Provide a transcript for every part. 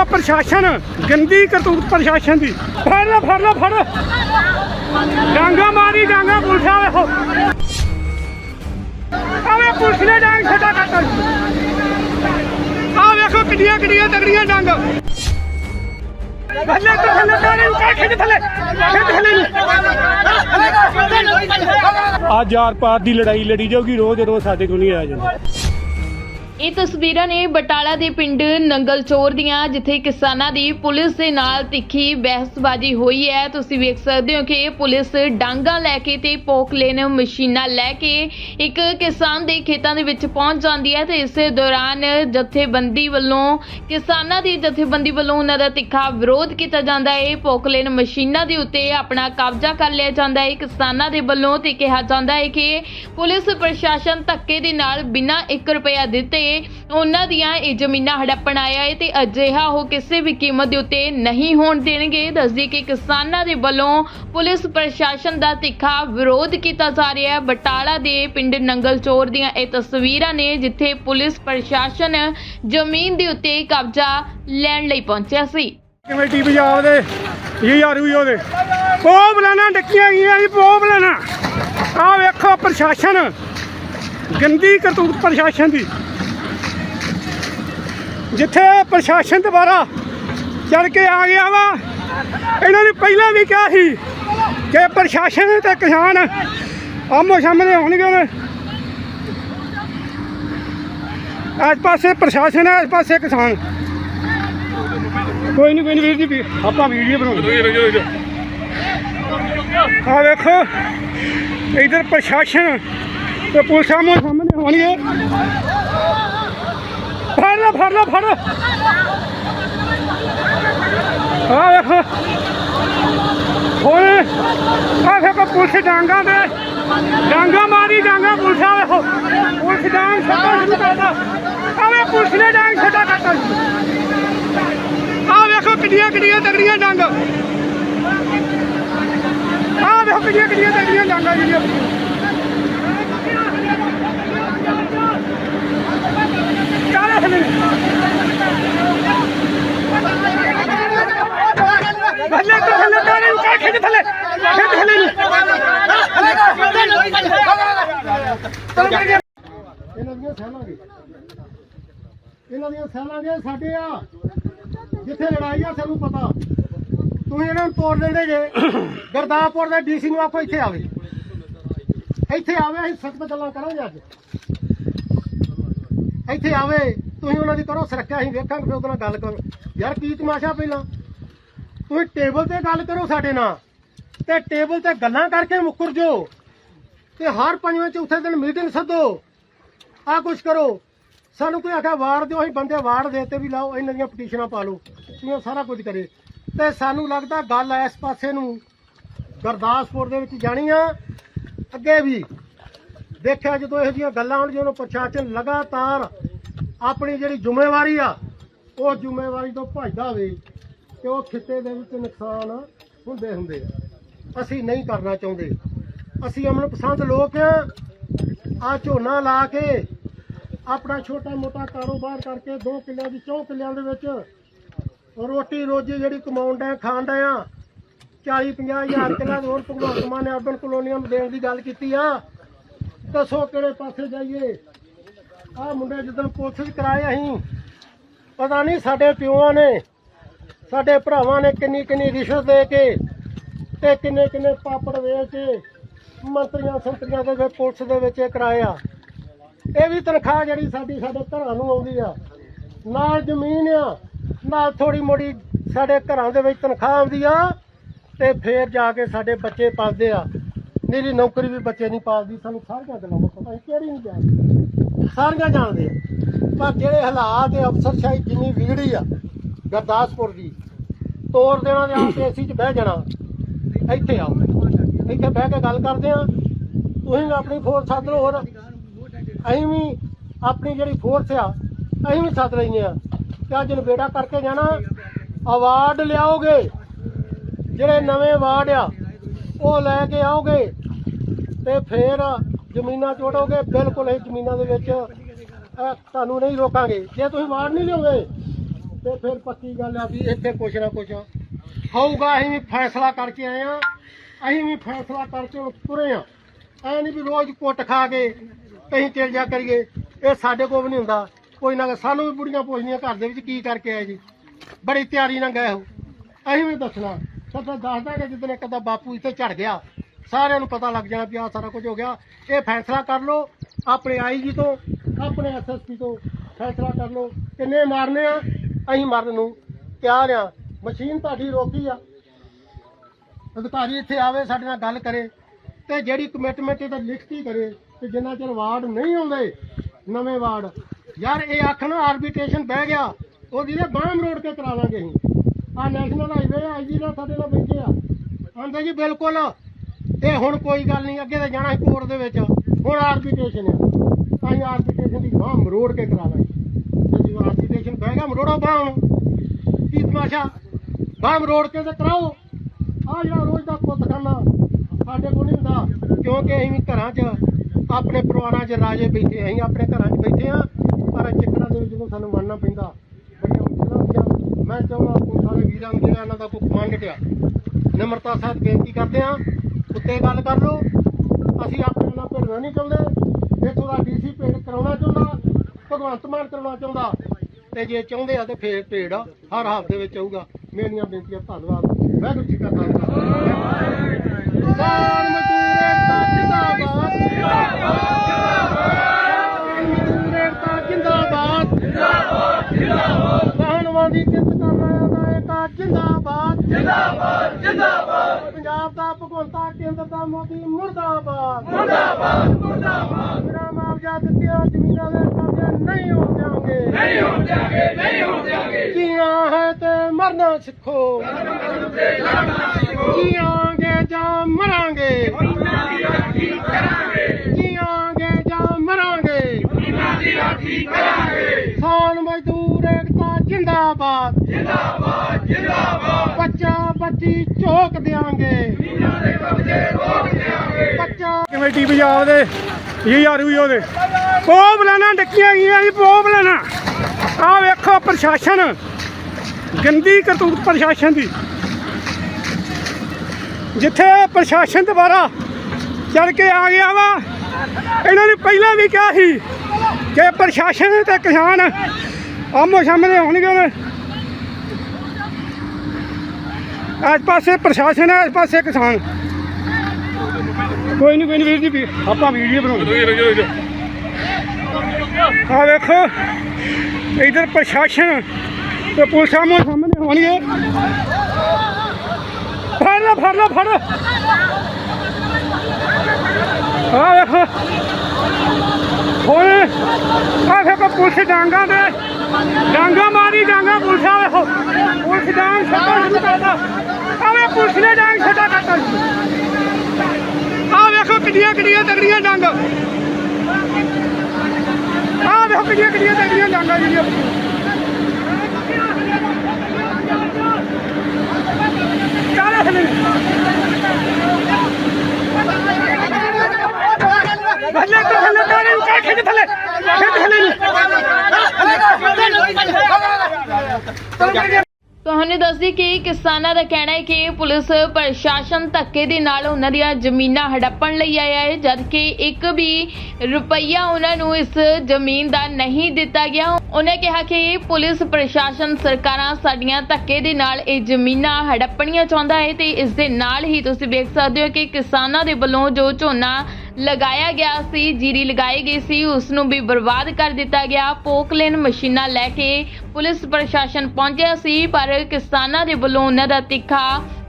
ਵੇਖੋ ਪ੍ਰਸ਼ਾਸਨ ਗੰਦੀ ਕਰਤੂਤ ਪ੍ਰਸ਼ਾਸਨ ਦੀ। ਫੜ ਲੋ ਫੜ ਲੋ ਫੜ। ਡਾਂਗਾ ਮਾਰੀ ਡਾਂਗਾ ਪੁਲਿਸ ਆ ਵੇਖੋ ਆਵੇ ਪੁਲਿਸ ਨੇ ਡਾਂਗ ਛੱਡਾ ਕਰਤਾ ਆ ਵੇਖੋ ਕਿੱਡੀਆਂ ਕਿੱਡੀਆਂ ਤਗੜੀਆਂ ਡਾਂਗ। ਥੱਲੇ ਤੋਂ ਥੱਲੇ ਤੋਂ ਨਹੀਂ ਉੱਤੇ ਖਿੱਚ ਥੱਲੇ ਖਿੱਚ ਥੱਲੇ। ਨੂੰ ਆ ਜਾਰ ਪਾਰ ਦੀ ਲੜਾਈ ਲੜੀ ਜਾਊਗੀ ਰੋਜ਼ ਰੋਜ਼ ਸਾਡੇ ਕੋਲ ਨਹੀਂ ਆ ਜਾਂਦਾ। ਇਹ ਤਸਵੀਰਾਂ ਨੇ ਬਟਾਲਾ ਦੇ ਪਿੰਡ ਨੰਗਲਚੋਰ ਦੀਆਂ, ਜਿੱਥੇ ਕਿਸਾਨਾਂ ਦੀ ਪੁਲਿਸ ਦੇ ਨਾਲ ਤਿੱਖੀ ਬਹਿਸਬਾਜ਼ੀ ਹੋਈ ਹੈ। ਤੁਸੀਂ ਵੇਖ ਸਕਦੇ ਹੋ ਕਿ ਪੁਲਿਸ ਡਾਂਗਾ ਲੈ ਕੇ ਤੇ ਪੋਕਲੇਨ ਮਸ਼ੀਨਾਂ ਲੈ ਕੇ ਇੱਕ ਕਿਸਾਨ ਦੇ ਖੇਤਾਂ ਦੇ ਵਿੱਚ ਪਹੁੰਚ ਜਾਂਦੀ ਹੈ ਤੇ ਇਸੇ ਦੌਰਾਨ ਜਥੇਬੰਦੀ ਵੱਲੋਂ, ਕਿਸਾਨਾਂ ਦੀ ਜਥੇਬੰਦੀ ਵੱਲੋਂ ਉਹਨਾਂ ਦਾ ਤਿੱਖਾ ਵਿਰੋਧ ਕੀਤਾ ਜਾਂਦਾ ਹੈ। ਪੋਕਲੇਨ ਮਸ਼ੀਨਾਂ ਦੇ ਉੱਤੇ ਆਪਣਾ ਕਬਜ਼ਾ ਕਰ ਲਿਆ ਜਾਂਦਾ ਹੈ। ਕਿਸਾਨਾਂ ਦੇ ਵੱਲੋਂ ਤੇ ਕਿਹਾ ਜਾਂਦਾ ਹੈ ਕਿ ਪੁਲਿਸ ਪ੍ਰਸ਼ਾਸਨ ਧੱਕੇ ਦੇ ਨਾਲ ਬਿਨਾਂ 1 ਰੁਪਿਆ ਦਿੱਤੇ ਉਹਨਾਂ ਦੀਆਂ ਇਹ ਜ਼ਮੀਨਾਂ ਹੜੱਪਣ ਆਇਆ ਹੈ ਤੇ ਅਜਿਹਾ ਉਹ ਕਿਸੇ ਵੀ ਕੀਮਤ ਦੇ ਉੱਤੇ ਨਹੀਂ ਹੋਣ ਦੇਣਗੇ। ਦੱਸਦੀ ਕਿ ਕਿਸਾਨਾਂ ਦੇ ਵੱਲੋਂ ਪੁਲਿਸ ਪ੍ਰਸ਼ਾਸਨ ਦਾ ਤਿੱਖਾ ਵਿਰੋਧ ਕੀਤਾ ਜਾ ਰਿਹਾ ਹੈ। ਬਟਾਲਾ ਦੇ ਪਿੰਡ ਨੰਗਲ ਚੋਰ ਦੀਆਂ ਇਹ ਤਸਵੀਰਾਂ ਨੇ ਜਿੱਥੇ ਪੁਲਿਸ ਪ੍ਰਸ਼ਾਸਨ ਜ਼ਮੀਨ ਦੇ ਉੱਤੇ ਕਬਜ਼ਾ ਲੈਣ ਲਈ ਪਹੁੰਚਿਆ ਸੀ। ਕਮੇਟੀ ਪੰਜਾਬ ਦੇ? ਇਹ ਯਾਰੂ ਹੀ ਉਹਦੇ। ਪੋਹ ਬਲਾਣਾ, ਡੱਕੀਆਂ ਗਈਆਂ ਜੀ ਪੋਹ ਬਲਾਣਾ। ਆਹ ਵੇਖੋ ਪ੍ਰਸ਼ਾਸਨ, ਗੰਦੀ ਕਰਤੂਤ ਪ੍ਰਸ਼ਾਸਨ ਦੀ। ਜਿੱਥੇ ਪ੍ਰਸ਼ਾਸਨ ਦੁਬਾਰਾ ਚੜ ਕੇ ਆ ਗਿਆ ਵਾ, ਇਹਨਾਂ ਨੇ ਪਹਿਲਾਂ ਵੀ ਕਿਹਾ ਸੀ ਕਿ ਪ੍ਰਸ਼ਾਸਨ ਤੇ ਕਿਸਾਨ ਆਮੋ ਸਾਹਮਣੇ ਹੋਣਗੇ ਹੁਣ ਇਸ ਪਾਸੇ ਪ੍ਰਸ਼ਾਸਨ ਹੈ, ਇਸ ਪਾਸੇ ਕਿਸਾਨ। ਕੋਈ ਨਹੀਂ ਕੋਈ ਨਹੀਂ ਵੀਰ ਜੀ ਆਪਾਂ ਵੀਡੀਓ ਬਣਾਉਂਦੇ ਆ ਵੇਖੋ, ਇਧਰ ਪ੍ਰਸ਼ਾਸਨ ਤੇ ਪੁਲਿਸ ਆਮੋ ਸਾਹਮਣੇ ਹੋਣਗੇ ਫੜ ਲੈ, ਫੜ ਲੋ, ਫੜ ਆ ਵੇਖੋ। ਹੁਣ ਆ ਵੇਖੋ ਪੁਲਿਸ ਡਾਂਗਾ ਦੇ। ਡਾਂਗਾ ਮਾਰੀ ਡਾਂਗਾ ਪੁਲਿਸ ਆ ਵੇਖੋ ਪੁਲਿਸ ਡਾਂਗ ਛੱਡਾ ਸ਼ੁਰੂ ਕਰਦਾ ਆਵੇ ਪੁਲਿਸ ਨੇ ਡਾਂਗ ਛੱਡਾ ਕਰਤਾ ਆ ਵੇਖੋ ਕਿੱਡੀਆਂ ਕਿੱਡੀਆਂ ਤਗੜੀਆਂ ਡਾਂਗ। ਆ ਵੇਖੋ ਕਿੱਡੀਆਂ ਕਿੱਡੀਆਂ ਤਗੜੀਆਂ ਜਿਹੜੀਆਂ ਕਾਲੇ ਥੱਲੇ ਥੱਲੇ ਤੋਂ ਥੱਲੇ ਕਾਲੇ ਨੂੰ ਖਿੱਚ ਥੱਲੇ। ਖਿੱਚ ਥੱਲੇ ਨੂੰ। ਇਹਨਾਂ ਦੀਆਂ ਸਹਿਲਾਂਗੇ ਇਹਨਾਂ ਦੀਆਂ ਸਹਿਲਾਂਗੇ ਸਾਡੇ ਆ। ਜਿੱਥੇ ਲੜਾਈ ਆ ਸਾਨੂੰ ਪਤਾ। ਤੁਸੀਂ ਇਹਨਾਂ ਨੂੰ ਤੋੜ ਦਿੰਦੇ ਜੇ। ਗੁਰਦਾਸਪੁਰ ਦੇ ਡੀਸੀ ਨੂੰ ਆਪੋ ਇੱਥੇ ਆਵੇ। ਇੱਥੇ ਆਵੇ, ਅਸੀਂ ਸਖਤ ਗੱਲਾਂ ਕਰਾਂਗੇ ਅੱਜ। ਇੱਥੇ ਆਵੇ, ਤੁਸੀਂ ਉਹਨਾਂ ਦੀ ਕਰੋ ਸੁਰੱਖਿਆ, ਅਸੀਂ ਵੇਖਾਂਗੇ, ਫਿਰ ਉਹਦੇ ਨਾਲ ਗੱਲ ਕਰੋ। ਯਾਰ, ਕੀ ਤਮਾਸ਼ਾ ਪਹਿਲਾਂ? ਤੁਸੀਂ ਟੇਬਲ ਤੇ ਗੱਲ ਕਰੋ ਸਾਡੇ ਨਾਲ। ਤੇ ਟੇਬਲ ਤੇ ਗੱਲਾਂ ਕਰਕੇ ਮੁੱਕਰ ਜੋ ਤੇ ਹਰ ਪੰਜਵੇਂ ਚੌਥੇ ਦਿਨ ਮੀਟਿੰਗ ਸੱਦੋ। ਆ ਕੁਛ ਕਰੋ। ਸਾਨੂੰ ਕੋਈ ਆਖਿਆ, ਵਾਰ ਦਿਓ, ਅਸੀਂ ਬੰਦੇ ਵਾਰਡ ਦੇ ਤੇ ਵੀ ਲਾਓ ਇਹਨਾਂ ਦੀਆਂ ਪਟੀਸ਼ਨਾਂ ਪਾ ਲਓ। ਤੁਸੀਂ ਸਾਰਾ ਕੁਝ ਕਰੇ। ਤੇ ਸਾਨੂੰ ਲੱਗਦਾ ਗੱਲ ਇਸ ਪਾਸੇ ਨੂੰ ਗੁਰਦਾਸਪੁਰ ਦੇ ਵਿੱਚ ਜਾਣੀ ਆ। ਅੱਗੇ ਵੀ ਦੇਖਿਆ ਜਦੋਂ ਇਹੋ ਜਿਹੀਆਂ ਗੱਲਾਂ ਹੋਣ, ਜਦੋਂ ਪ੍ਰਸ਼ਾਸਨ ਲਗਾਤਾਰ ਆਪਣੀ ਜਿਹੜੀ ਜ਼ਿੰਮੇਵਾਰੀ ਆ, ਉਹ ਜ਼ਿੰਮੇਵਾਰੀ ਤੋਂ ਭੱਜਦਾ ਹੋਵੇ ਤੇ ਉਹ ਖਿੱਤੇ ਦੇ ਵਿੱਚ ਨੁਕਸਾਨ ਹੁੰਦੇ ਹੁੰਦੇ ਆ। ਅਸੀਂ ਨਹੀਂ ਕਰਨਾ ਚਾਹੁੰਦੇ। ਅਸੀਂ ਅਮਨ ਪਸੰਦ ਲੋਕ ਆ। ਆ ਝੋਨਾ ਲਾ ਕੇ ਆਪਣਾ ਛੋਟਾ ਮੋਟਾ ਕਾਰੋਬਾਰ ਕਰਕੇ 2 ਕਿੱਲਿਆਂ ਦੀ 4 ਕਿੱਲਿਆਂ ਦੇ ਵਿੱਚ ਰੋਟੀ ਰੋਜੀ ਜਿਹੜੀ ਕਮਾਉਣ ਦਾ ਖਾਣ ਦਾ ਆ 40 50 ਹਜ਼ਾਰ ਕਿੱਲਾ ਹੋਰ ਭਗਵੰਤ ਮਾਨ ਨੇ ਅਰਬਨ ਕਲੋਨੀਆਂ ਨੂੰ ਦੇਣ ਦੀ ਗੱਲ ਕੀਤੀ ਆ। ਦੱਸੋ ਕਿਹੜੇ ਪਾਸੇ ਜਾਈਏ? ਆ ਮੁੰਡੇ ਜਦੋਂ ਪੁਲਿਸ ਵਿੱਚ ਕਰਾਏ ਅਸੀਂ, ਪਤਾ ਨਹੀਂ ਸਾਡੇ ਪਿਓਾਂ ਨੇ, ਸਾਡੇ ਭਰਾਵਾਂ ਨੇ ਕਿੰਨੀ ਕਿੰਨੀ ਰਿਸ਼ਵਤ ਦੇ ਕੇ ਤੇ ਕਿੰਨੇ ਕਿੰਨੇ ਪਾਪੜ ਵੇਚ ਕੇ ਮੰਤਰੀਆਂ ਸੰਤਰੀਆਂ ਦੇ ਵਿੱਚ ਪੁਲਿਸ ਦੇ ਵਿੱਚ ਕਰਾਇਆ ਇਹ ਵੀ ਤਨਖਾਹ ਜਿਹੜੀ ਸਾਡੀ ਸਾਡੇ ਘਰਾਂ ਨੂੰ ਆਉਂਦੀ ਆ। ਨਾਲ ਜ਼ਮੀਨ ਆ। ਨਾਲ ਥੋੜੀ ਮੋੜੀ ਸਾਡੇ ਘਰਾਂ ਦੇ ਵਿੱਚ ਤਨਖਾਹ ਆਉਂਦੀ ਆ ਤੇ ਫੇਰ ਜਾ ਕੇ ਸਾਡੇ ਬੱਚੇ ਪਾਲਦੇ ਆ। ਮੇਰੀ ਨੌਕਰੀ ਵੀ ਬੱਚੇ ਨਹੀਂ ਪਾਲਦੀ, ਸਾਨੂੰ ਸਾਰੀਆਂ ਗੱਲਾਂ ਦਾ ਪਤਾ ਅਸੀਂ ਕਿਹੜੀ ਨਹੀਂ ਜਾਣਦੇ। ਸਾਰੀਆਂ ਜਾਣਦੇ ਆ। ਪਰ ਜਿਹੜੇ ਹਾਲਾਤ ਦੇ ਅਫਸਰਸ਼ਾਹੀ ਜਿੰਨੀ ਵਿਗੜੀ ਆ ਗੁਰਦਾਸਪੁਰ ਦੀ ਤੋੜ ਦੇਣਾ ਤੇ ਆਪ ਏਸੀ 'ਚ ਬਹਿ ਜਾਣਾ, ਇੱਥੇ ਆਓ। ਇੱਥੇ ਬਹਿ ਕੇ ਗੱਲ ਕਰਦੇ ਆ। ਤੁਸੀਂ ਆਪਣੀ ਫੋਰਸ ਸੱਦ ਲਓ ਹੋਰ। ਅਸੀਂ ਵੀ ਆਪਣੀ ਜਿਹੜੀ ਫੋਰਸ ਆ, ਅਸੀਂ ਵੀ ਸੱਦ ਲੈਂਦੇ ਆ। ਤੇ ਅੱਜ ਨਵੇੜਾ ਕਰਕੇ ਜਾਣਾ? ਅਵਾਰਡ ਲਿਆਓਗੇ? ਜਿਹੜੇ ਨਵੇਂ ਅਵਾਰਡ ਆ, ਉਹ ਲੈ ਕੇ ਆਓਗੇ ਤੇ ਫੇਰ ਜ਼ਮੀਨਾਂ ਚੋੜੋਗੇ? ਬਿਲਕੁਲ ਇਹ ਜ਼ਮੀਨਾਂ ਦੇ ਵਿੱਚ ਤੁਹਾਨੂੰ ਨਹੀਂ ਰੋਕਾਂਗੇ। ਜੇ ਤੁਸੀਂ ਅਵਾਰਡ ਨਹੀਂ ਲਿਓਗੇ ਤੇ ਫਿਰ ਪੱਕੀ ਗੱਲ ਆ ਵੀ ਇੱਥੇ ਕੁਛ ਨਾ ਕੁਛ ਹੋਊਗਾ। ਅਸੀਂ ਵੀ ਫੈਸਲਾ ਕਰਕੇ ਆਏ ਆ ਅਸੀਂ ਵੀ ਫੈਸਲਾ ਕਰਕੇ ਹੁਣ ਤੁਰੇ ਆ ਐ ਨਹੀਂ ਵੀ ਰੋਜ਼ ਕੁੱਟ ਖਾ ਕੇ ਅਸੀਂ ਚਲ ਜਾ ਕਰੀਏ। ਇਹ ਸਾਡੇ ਕੋਲ ਵੀ ਨਹੀਂ ਹੁੰਦਾ। ਕੋਈ ਨਾ ਸਾਨੂੰ ਵੀ ਬੁੜੀਆਂ ਪੁੱਛਦੀਆਂ ਘਰ ਦੇ ਵਿੱਚ ਕੀ ਕਰਕੇ ਆਏ ਜੀ। ਬੜੀ ਤਿਆਰੀ ਨਾਲ ਗਏ ਹੋ। ਅਸੀਂ ਵੀ ਦੱਸਣਾ। ਤਾਂ ਫਿਰ ਦੱਸ ਜਿੱਦਣ ਇੱਕ ਦਾ ਬਾਪੂ ਇੱਥੇ ਝੜ ਗਿਆ। ਸਾਰਿਆਂ ਨੂੰ ਪਤਾ ਲੱਗ ਜਾਣਾ ਵੀ ਆਹ ਸਾਰਾ ਕੁਝ ਹੋ ਗਿਆ। ਇਹ ਫੈਸਲਾ ਕਰ ਲਓ। ਆਪਣੇ ਆਈਜੀ ਤੋਂ, ਆਪਣੇ ਐਸਐਸਪੀ ਤੋਂ ਫੈਸਲਾ ਕਰ ਲਓ। ਕਿੰਨੇ ਮਾਰਨੇ ਆ? ਅਸੀਂ ਮਰਨ ਨੂੰ ਤਿਆਰ ਆ। ਮਸ਼ੀਨ ਤੁਹਾਡੀ ਰੋਕੀ ਆ। ਅਧਿਕਾਰੀ ਇੱਥੇ ਆਵੇ, ਸਾਡੇ ਨਾਲ ਗੱਲ ਕਰੇ। ਤੇ ਜਿਹੜੀ ਕਮਿਟਮੈਂਟ ਇਹਦਾ ਲਿਖਤੀ ਕਰੇ, ਤੇ ਜਿੰਨਾ ਚਿਰ ਵਾਰਡ ਨਹੀਂ ਆਉਂਦੇ ਨਵੇਂ ਵਾਰਡ ਯਾਰ ਇਹ ਆਖਣ ਆਰਬਿਟ੍ਰੇਸ਼ਨ ਬਹਿ ਗਿਆ। ਉਹਦੀ ਨੇ ਬਾਹਮ ਰੋਡ ਕੇ ਕਰਾ ਲਾਂਗੇ ਅਸੀਂ। ਆ ਨੈਸ਼ਨਲ ਹਾਈਵੇ ਆ ਜੀ ਨਾਲ ਸਾਡੇ ਨਾਲ ਬੈਠੇ ਆ। ਆਂਦੇ ਜੀ, ਬਿਲਕੁਲ। ਇਹ ਹੁਣ ਕੋਈ ਗੱਲ ਨਹੀਂ, ਅੱਗੇ ਤਾਂ ਜਾਣਾ ਸੀ ਕੋਰਟ ਦੇ ਵਿੱਚ। ਹੁਣ ਆਰਬਿਟ੍ਰੇਸ਼ਨ ਆ। ਅਸੀਂ ਆਰਬਿਟ੍ਰੇਸ਼ਨ ਦੀ ਬਾਹਮ ਰੋਡ ਕੇ ਕਰਾ ਲਾਂਗੇ। ਤੇ ਆਰਬਿਟ੍ਰੇਸ਼ਨ ਬਹਿ ਗਿਆ, ਮਰੋੜੋ ਬਾਹਮ ਕੀ ਤਮਾਸ਼ਾ। ਬਾਹਮ ਰੋਡ ਕੇ ਤੇ ਕਰਾਓ। ਆ ਜਿਹੜਾ ਰੋਜ਼ ਦਾ ਪੁੱਤ ਸਾਡੇ ਕੋਲ ਨਹੀਂ ਹੁੰਦਾ। ਕਿਉਂਕਿ ਅਸੀਂ ਘਰਾਂ 'ਚ ਆਪਣੇ ਪਰਿਵਾਰਾਂ 'ਚ ਰਾਜੇ ਬੈਠੇ, ਅਸੀਂ ਆਪਣੇ ਘਰਾਂ 'ਚ ਬੈਠੇ ਆ ਪਰ ਚੱਕਰਾਂ ਦੇ ਵਿੱਚ ਜਦੋਂ ਸਾਨੂੰ ਮੰਨਣਾ ਪੈਂਦਾ ਬੜੀਆਂ ਮੁਸ਼ਕਲਾਂ ਹੁੰਦੀਆਂ ਮੈਂ ਚਾਹੁੰਦਾ ਪੁਲਿਸ ਵਾਲੇ ਵੀਰਾਂ ਨੂੰ ਜਿਹੜਾ ਇਹਨਾਂ ਦਾ ਕੋਈ ਕਮਾਂਡ ਆ ਨਿਮਰਤਾ ਸਾਹਿਬ ਬੇਨਤੀ ਕਰਦੇ ਆ ਉੱਤੇ ਗੱਲ ਕਰ ਲਓ, ਅਸੀਂ ਆਪਣੇ ਨਾਲ ਭਿੜਨਾ ਨਹੀਂ ਚਾਹੁੰਦੇ ਇੱਥੋਂ ਦਾ ਡੀਸੀ ਭੇਡ ਕਰਾਉਣਾ ਚਾਹੁੰਦਾ, ਭਗਵੰਤ ਮਾਨ ਕਰਾਉਣਾ ਚਾਹੁੰਦਾ, ਤੇ ਜੇ ਚਾਹੁੰਦੇ ਆ ਤੇ ਫੇਰ ਭੇਡ ਹਰ ਹਫ਼ਤੇ ਵਿੱਚ ਆਊਗਾ, ਮੇਰੀਆਂ ਬੇਨਤੀਆਂ, ਧੰਨਵਾਦ, ਵਾਹਿਗੁਰੂ ਜੀ ਕਾ ਖਾਲਸਾ ਕਿਸਾਨ ਮਜ਼ਦੂਰ ਏਕਤਾ ਜਿੰਦਾਬਾਦ ਮਜ਼ਦੂਰ ਏਕਤਾ ਜਿੰਦਾਬਾਦ ਜਿੰਦਾਬਾਦ ਜਿੰਦਾਬਾਦ ਵਾਹਨਵਾਂ ਦੀ ਕਿੰਤ ਕਰਨ ਵਾਲਿਆਂ ਦਾ ਏਕਤਾ ਜਿੰਦਾਬਾਦ ਜਿੰਦਾਬਾਦ। ਪੰਜਾਬ ਦਾ ਭਗਵੰਤਾ ਕੇਂਦਰ ਦਾ ਮੋਦੀ ਮੁਰਦਾਬਾਦ। ਮੁਰਦਾਬਾਦ ਮੁਰਦਾਬਾਦ। ਮੇਰਾ ਮੁਆਵਜ਼ਾ ਦਿੱਤੀਆਂ ਜ਼ਮੀਨਾਂ ਦੇ ਕਬਜ਼ੇ ਨਹੀਂ ਹੋਣ ਦਿਆਂਗੇ। ਨਹੀਂ ਹੋਣ ਦਿਆਂਗੇ ਨਹੀਂ ਹੋਣ ਦਿਆਂਗੇ। ਜੀਣਾ ਹੈ ਤੇ ਮਰਨਾ ਸਿੱਖੋ। ਜੀਵਾਂਗੇ ਜਾਂ ਮਰਾਂਗੇ। ਜੀਵਾਂਗੇ ਜਾਂ ਮਰਾਂਗੇ। ਏਕਤਾ ਜਿੰਦਾਬਾਦ। ਜਿੰਦਾਬਾਦ ਜਿੰਦਾਬਾਦ। ਬੱਚਾ ਬੱਚੀ ਝੋਕ ਦਿਆਂਗੇ। ਬੱਚਾ ਕਮੇਟੀ ਪੰਜਾਬ ਦੇ? ਯਾਰ ਵੀ ਉਹਦੇ। ਪੋਹ ਬਲਾਣਾ ਡੱਕੀਆਂ ਗਈਆਂ ਜੀ ਪੋਹ ਬਲਾਣਾ। ਆਹ ਵੇਖੋ ਪ੍ਰਸ਼ਾਸਨ। ਗੰਦੀ ਕਰਤੂਤ ਪ੍ਰਸ਼ਾਸਨ ਦੀ। ਜਿੱਥੇ ਪ੍ਰਸ਼ਾਸਨ ਦੁਬਾਰਾ ਚੜ ਕੇ ਆ ਗਿਆ ਵਾ ਇਹਨਾਂ ਨੇ ਪਹਿਲਾਂ ਵੀ ਕਿਹਾ ਸੀ ਕਿ ਪ੍ਰਸ਼ਾਸਨ ਤੇ ਕਿਸਾਨ ਆਮੋ ਸਾਹਮਣੇ ਹੋਣਗੇ ਹੁਣ ਇਸ ਪਾਸੇ ਪ੍ਰਸ਼ਾਸਨ ਹੈ ਇਸ ਪਾਸੇ ਕਿਸਾਨ ਕੋਈ ਨਹੀਂ ਕੋਈ ਨਹੀਂ ਵੀਰ ਜੀ ਵੀ- ਆਪਾਂ ਵੀਡੀਓ ਬਣਾਉਂਦੇ ਆ ਵੇਖੋ ਇਧਰ ਪ੍ਰਸ਼ਾਸਨ ਤੇ ਪੁਲਿਸ ਆਮੋ ਸਾਹਮਣੇ ਹੋਣਗੇ ਫੜ ਲਓ ਫੜ ਲਓ ਫੜ ਲਓ ਆ ਵੇਖੋ ਹੁਣ ਆ ਵੇਖੋ ਪੁਲਿਸ ਡਾਂਗਾ ਦੇ ਡਾਂਗਾ ਮਾਰੀ, ਡਾਂਗਾ ਪੁਲਿਸ ਵੇਖੋ ਪੁਲਿਸ ਡਾਂਗ ਛੱਡਾ ਸ਼ੁਰੂ ਕਰਦਾ। ਆ ਪੁਲਿਸ ਨੇ ਡਾਂਗ ਛੱਡਾ ਕਰਤਾ। ਆ ਵੇਖੋ ਕਿੱਡੀਆਂ ਕਿੱਡੀਆਂ ਤਗੜੀਆਂ ਡੰਗ। ਆ ਵੇਖੋ ਕਿੱਡੀਆਂ ਕਿੱਡੀਆਂ ਤਗੜੀਆਂ ਡੰਗਾਂ ਜਿਹੜੀਆਂ। ਚਾਲੇ ਥੱਲੇ ਥੱਲੇ ਤੋਂ ਥੱਲੇ ਕਾਰੇ ਨੂੰ ਕਾਹ ਖਿੱਚ ਥੱਲੇ ਖਿੱਚ ਥੱਲੇ ਨੂੰ ਤੁਹਾਨੂੰ ਦੱਸਦੀ ਕਿ ਕਿਸਾਨਾਂ ਦਾ ਕਹਿਣਾ ਹੈ ਕਿ ਪੁਲਿਸ ਪ੍ਰਸ਼ਾਸਨ ਧੱਕੇ ਦੇ ਨਾਲ ਉਹਨਾਂ ਦੀਆਂ ਜ਼ਮੀਨਾਂ ਹੜੱਪਣ ਲਈ ਆਇਆ ਹੈ, ਜਦਕਿ ਇੱਕ ਵੀ ਰੁਪਈਆ ਉਹਨਾਂ ਨੂੰ ਇਸ ਜ਼ਮੀਨ ਦਾ ਨਹੀਂ ਦਿੱਤਾ ਗਿਆ। ਉਹਨੇ ਕਿਹਾ ਕਿ ਪੁਲਿਸ ਪ੍ਰਸ਼ਾਸਨ ਸਰਕਾਰਾਂ ਸਾਡੀਆਂ ਧੱਕੇ ਦੇ ਨਾਲ ਇਹ ਜ਼ਮੀਨਾਂ ਹੜੱਪਣੀਆਂ ਚਾਹੁੰਦਾ ਹੈ ਤੇ ਇਸ ਦੇ ਨਾਲ ਹੀ ਤੁਸੀਂ ਵੇਖ ਸਕਦੇ ਹੋ ਕਿ ਕਿਸਾਨਾਂ ਦੇ ਵੱਲੋਂ ਜੋ ਝੋਨਾ ਲਗਾਇਆ ਗਿਆ ਸੀ, ਜੀਰੀ ਲਗਾਈ ਗਈ ਸੀ, ਉਸ ਨੂੰ ਵੀ ਬਰਬਾਦ ਕਰ ਦਿੱਤਾ ਗਿਆ। ਪੋਕਲੇਨ ਮਸ਼ੀਨਾਂ ਲੈ ਕੇ ਪੁਲਿਸ ਪ੍ਰਸ਼ਾਸਨ ਪਹੁੰਚਿਆ ਸੀ, ਪਰ ਕਿਸਾਨਾਂ ਦੇ ਵੱਲੋਂ ਉਹਨਾਂ ਦਾ ਤਿੱਖਾ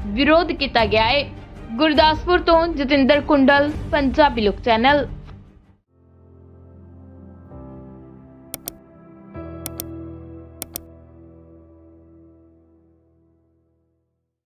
ਵਿਰੋਧ ਕੀਤਾ ਗਿਆ ਹੈ ਗੁਰਦਾਸਪੁਰ ਤੋਂ ਜਤਿੰਦਰ ਕੁੰਡਲ, ਪੰਜਾਬੀ ਲੋਕ ਚੈਨਲ।